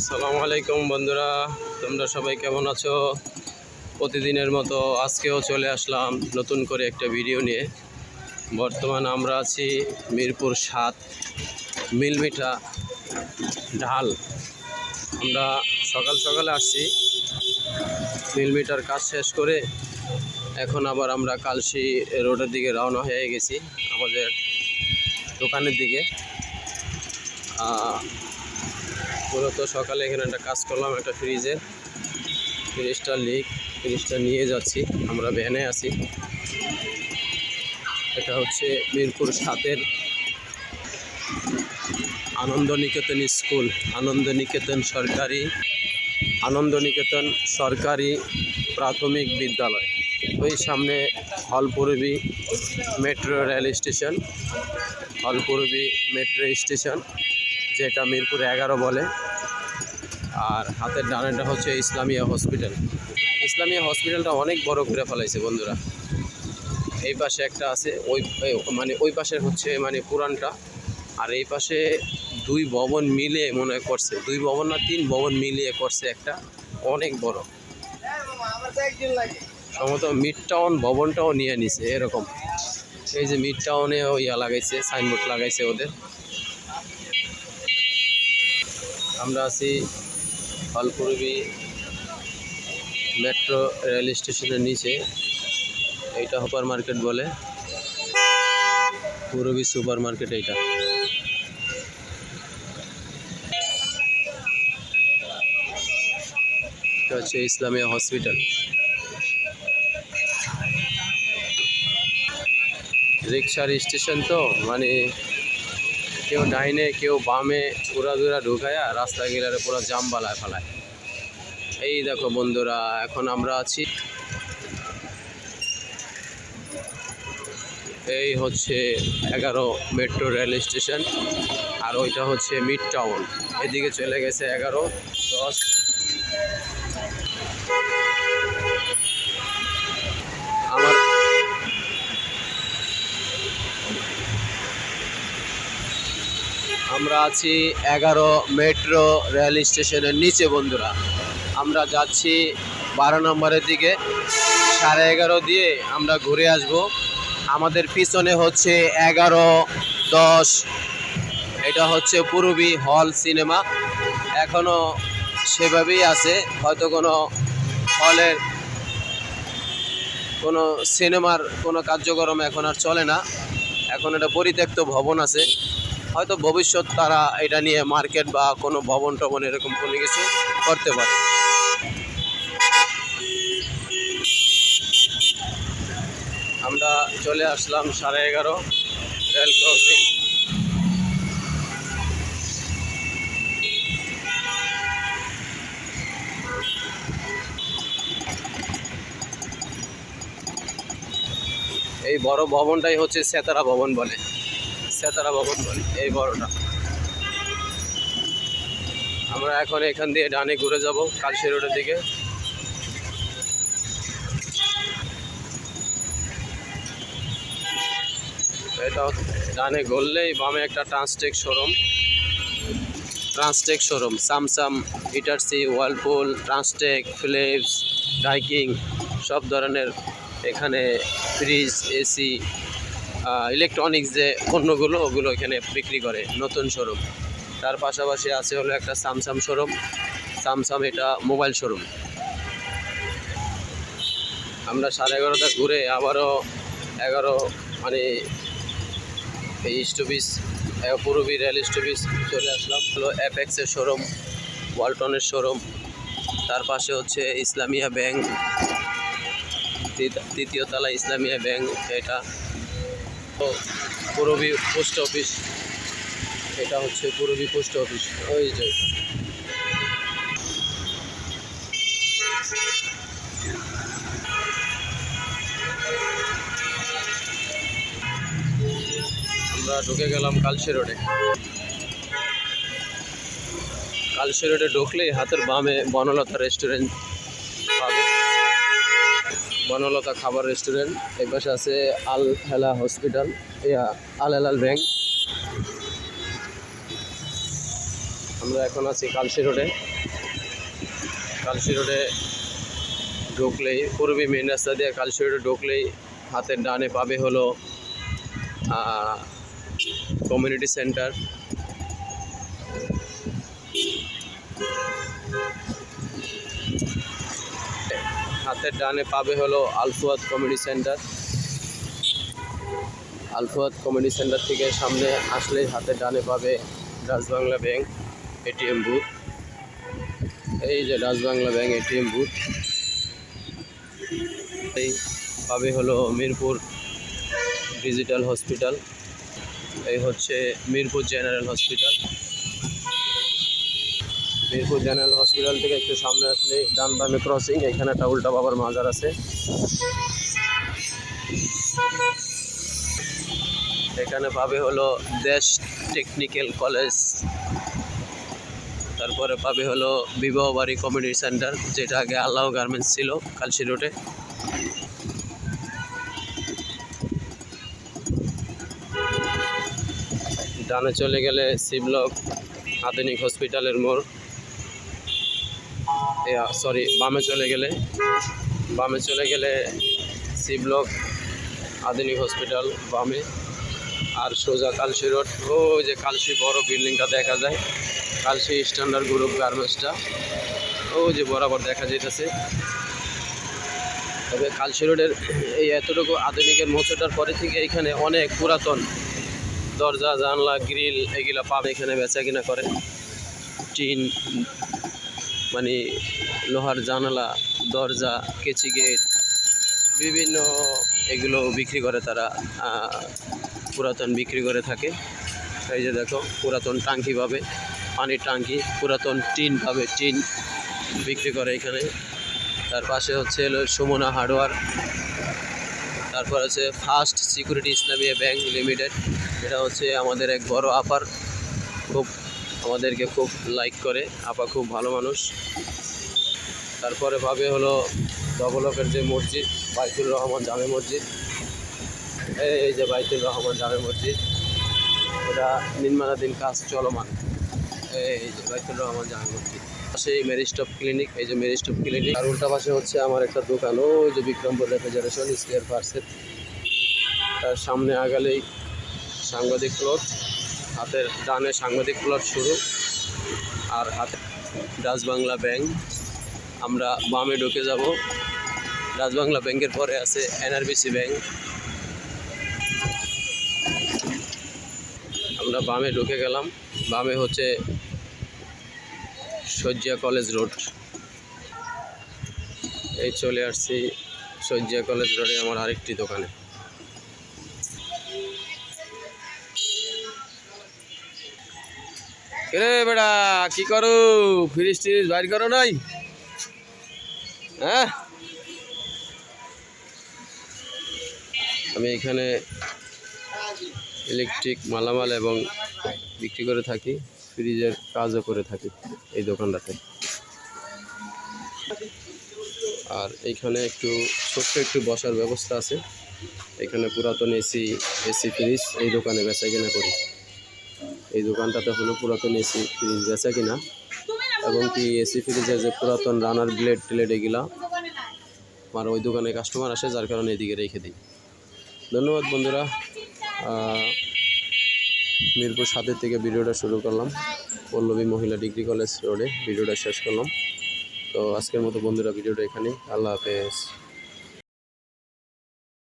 আসসালামু আলাইকুম বন্ধুরা, তোমরা সবাই কেমন আছো? প্রতিদিনের মতো আজকেও চলে আসলাম নতুন করে একটা ভিডিও নিয়ে। বর্তমান আমরা আছি মিরপুর সাত মিলমিঠা ঢাল। আমরা সকাল সকালে আসছি মিলমিটার কাজ শেষ করে এখন আবার আমরা কালসি রোডের দিকে রওনা হয়ে গেছি, আমাদের দোকানের দিকে। মূলত সকালে এখানে একটা কাজ করলাম, একটা ফ্রিজে ফ্রিজটা লিক ফ্রিজটা নিয়ে যাচ্ছি, আমরা ভ্যানে আছি। এটা হচ্ছে মিরপুর সাতের আনন্দ নিকেতন স্কুল আনন্দ নিকেতন সরকারি আনন্দ নিকেতন সরকারি প্রাথমিক বিদ্যালয়। ওই সামনে হলপুরবি মেট্রো রেল স্টেশন, হলপুরবি মেট্রো স্টেশন। যেটা মিরপুর এগারো বলে। আর হাতের ডানেটা হচ্ছে ইসলামিয়া হসপিটাল। ইসলামিয়া হসপিটালটা অনেক বড় করে ফেলাইছে বন্ধুরা। এই পাশে একটা আছে, ওই মানে ওই পাশে হচ্ছে মানে পুরানটা। আর এই পাশে দুই ভবন মিলিয়ে মনে করছে, দুই ভবন না তিন ভবন মিলিয়ে করছে একটা, অনেক বড়। সম্ভবত মিড টাউন ভবনটাও নিয়ে নিছে, এরকম। এই যে মিড টাউনে ইয়া লাগাইছে, সাইনবোর্ড লাগাইছে ওদের। আমরা আছি ফলপুরবি মেট্রো রেল স্টেশনের নিচে, এইটা সুপার মার্কেট বলে। পুরবি সুপার মার্কেট এইটা। এটা হচ্ছে ইসলামিয়া হসপিটাল। রিক্সার স্টেশন তো মানে কেউ ডাইনে, কেউ বামে পুরা দুরা ঢুকায়া রাস্তা গেলারে পুরো জাম বালায় ফেলায়। এই দেখো বন্ধুরা, এখন আমরা আছি। এই হচ্ছে এগারো মেট্রো রেল স্টেশন, আর ওইটা হচ্ছে মিড টাউন। এদিকে চলে গেছে এগারো, দশ আমার আমরা আছি এগারো মেট্রো রেল স্টেশনের নিচে বন্ধুরা। আমরা যাচ্ছি বারো নম্বরের দিকে। সাড়ে এগারো দিয়ে আমরা ঘুরে আসব। আমাদের পিছনে হচ্ছে এগারো দশ। এটা হচ্ছে পূর্বী হল সিনেমা। এখনও সেভাবেই আছে। হয়তো কোনো হলের কোনো সিনেমার কোনো কার্যক্রম এখন আর চলে না। এখন এটা পরিত্যক্ত ভবন আছে। হয়তো ভবিষ্যৎ তারা এটা নিয়ে মার্কেট বা কোনো ভবন টবন এরকম কোনো কিছু করতে পারে। আমরা চলে আসলাম সাড়ে এগারো, রেল ক্রসিং। এই বড় ভবনটাই হচ্ছে সেতারা ভবন বলে। সেতারা ভবন বলে এই বড়টা। আমরা এখন এখান দিয়ে ডানে ঘুরে যাব কালসি রোডের দিকে। এটা ডানে ঘুরলেই বামে একটা Transtec showroom. Transtec showroom, Samsung, হিটারসি Whirlpool Transtec, Philips, Daikin, সব ধরনের এখানে ফ্রিজ, এসি ইলেকট্রনিক্স যে পণ্যগুলো, ওগুলো এখানে বিক্রি করে নতুন শোরুম তার পাশাপাশি আছে হলো একটা স্যামসাং শোরুম স্যামসাং এটা মোবাইল শোরুম আমরা সাড়ে এগারোটা ঘুরে আবারও এগারো মানে এই স্টপিস পুরবী রেল স্টপিস চলে আসলাম। হলো অ্যাপেক্সের শোরুম ওয়ালটনের শোরুম তার পাশে হচ্ছে ইসলামিয়া ব্যাংক। তৃত- তৃতীয় তলা ইসলামিয়া ব্যাংক, এটা। Purabi post office. এটা হচ্ছে পুরবী পোস্ট অফিস। ওই যে আমরা ঢুকে গেলাম কালসি রোডে। কালসি রোডে ঢুকলেই হাতের বামে বনলতা রেস্টুরেন্ট। বনলতা খাবার রেস্টুরেন্ট। এই পাশে আছে আল হেলা হসপিটাল। আল হেলাল ব্যাংক। আমরা এখন আছি কালশি রোডে। কালশি রোডে ঢুকলেই, পূর্বী মেন রাস্তা দিয়ে কালশি রোডে ঢুকলেই হাতের ডানে পাবে হলো কমিউনিটি সেন্টার হাতের ডানে পাবে হলো Al Fuad comedy centre. Al Fuad comedy centre থেকে সামনে আসলেই হাতের ডানে পাবে রাজবাংলা ব্যাংক এটিএম বুথ। এই যে রাজবাংলা ব্যাংক এটিএম বুথ। এই পাবে হলো মিরপুর ডিজিটাল হসপিটাল। এই হচ্ছে Mirpur general hospital. Mirpur general hospital থেকে একটু সামনে আসলে ডান বামে ক্রসিং এখানে একটা উল্টা বাবার মাজার আছে। এখানে পাবে হলো দেশ টেকনিক্যাল কলেজ তারপরে পাবে হলো বিবাহবাড়ি কমিউনিটি সেন্টার যেটা আগে আল্লাহ গার্মেন্টস ছিল কালসি রোডে ডানে চলে গেলে সিবলক আধুনিক হসপিটালের মোড়। সরি বামে চলে গেলে, বামে চলে গেলে সিবলক আধুনিক হসপিটাল বামে। আর সোজা কালসি রোড ওই যে কালসি বড় বিল্ডিংটা দেখা যায়। কালসি স্ট্যান্ডার্ড গ্রুপ গার্মেন্টসটা ওই যে বরাবর দেখা যাইতেছে। তবে কালসি রোডের এই এতটুকু আধুনিকের মোচটার পরে থেকে এখানে অনেক পুরাতন দরজা, জানলা গ্রিল এগুলা পাবে এখানে বেচা কিনা করে। টিন মানে লোহার জানালা, দরজা, কেচি গেট, বিভিন্ন এগুলো বিক্রি করে তারা পুরাতন বিক্রি করে থাকে। এই যে দেখো, পুরাতন টাঙ্কি পাবে, পানির টাঙ্কি, পুরাতন টিন পাবে, টিন বিক্রি করে এখানে। তার পাশে হচ্ছে হলো সুমনা হার্ডওয়ার, তারপর আছে first security Islamia bank limited এটা হচ্ছে আমাদের এক বড় আপার খুব আমাদেরকে খুব লাইক করে। আপা খুব ভালো মানুষ। তারপরে ভাবে হলো ডবলকের যে মসজিদ, বাইতুল রহমান জামে মসজিদ। এই যে বাইতুল রহমান জামে মসজিদ এটা নির্মাণাধীন কাজ চলমান। এই যে বাইতুল রহমান জামে মসজিদ। পাশে মেরিস্টপ ক্লিনিক এই যে মেরিস্টপ ক্লিনিক আর উল্টা পাশে হচ্ছে আমার একটা দোকান, ওই যে বিক্রমপুর রেফ্রিজারেশন স্পেয়ার পার্সেল তার সামনে আগালেই সাংবাদিক প্লট হাতের ডানে সাংবাদিক প্লট শুরু আর হাতে রাজবাংলা ব্যাংক। আমরা বামে ঢুকে যাব। রাজবাংলা ব্যাংকের পরে আছে এনআরবিসি ব্যাংক। আমরা বামে ঢুকে গেলাম। বামে হচ্ছে শয্যা কলেজ রোড। এই চলে আসছি শয্যা কলেজ রোডে, আমার আরেকটি দোকানে। রে বেটা কি করো? ফ্রিজ ট্রিজ বাইর করো নাই? হ্যাঁ? আমি এখানে ইলেকট্রিক মালামাল এবং বিক্রি করে থাকি, ফ্রিজের কাজও করে থাকি এই দোকানটাতে। আর এইখানে একটু, ছোট্ট একটু বসার ব্যবস্থা আছে। এখানে পুরাতন এসি এসি ফ্রিজ এই দোকানে বেচা কেনা করি। এই দোকানটাতে হলো পুরাতন এসি ফ্রিজ বেচা কিনা এবং কি এসি ফ্রিজের যে পুরাতন রানার ব্লেড টেলেড এগুলা, আমার ওই দোকানে কাস্টমার আসে, যার কারণে এদিকে রেখে দিই। ধন্যবাদ বন্ধুরা। মিরপুর সাতের থেকে ভিডিওটা শুরু করলাম। পল্লবী মহিলা ডিগ্রি কলেজ রোডে ভিডিওটা শেষ করলাম। তো আজকের মতো বন্ধুরা, ভিডিওটা এখানেই। আল্লাহ হাফেজ।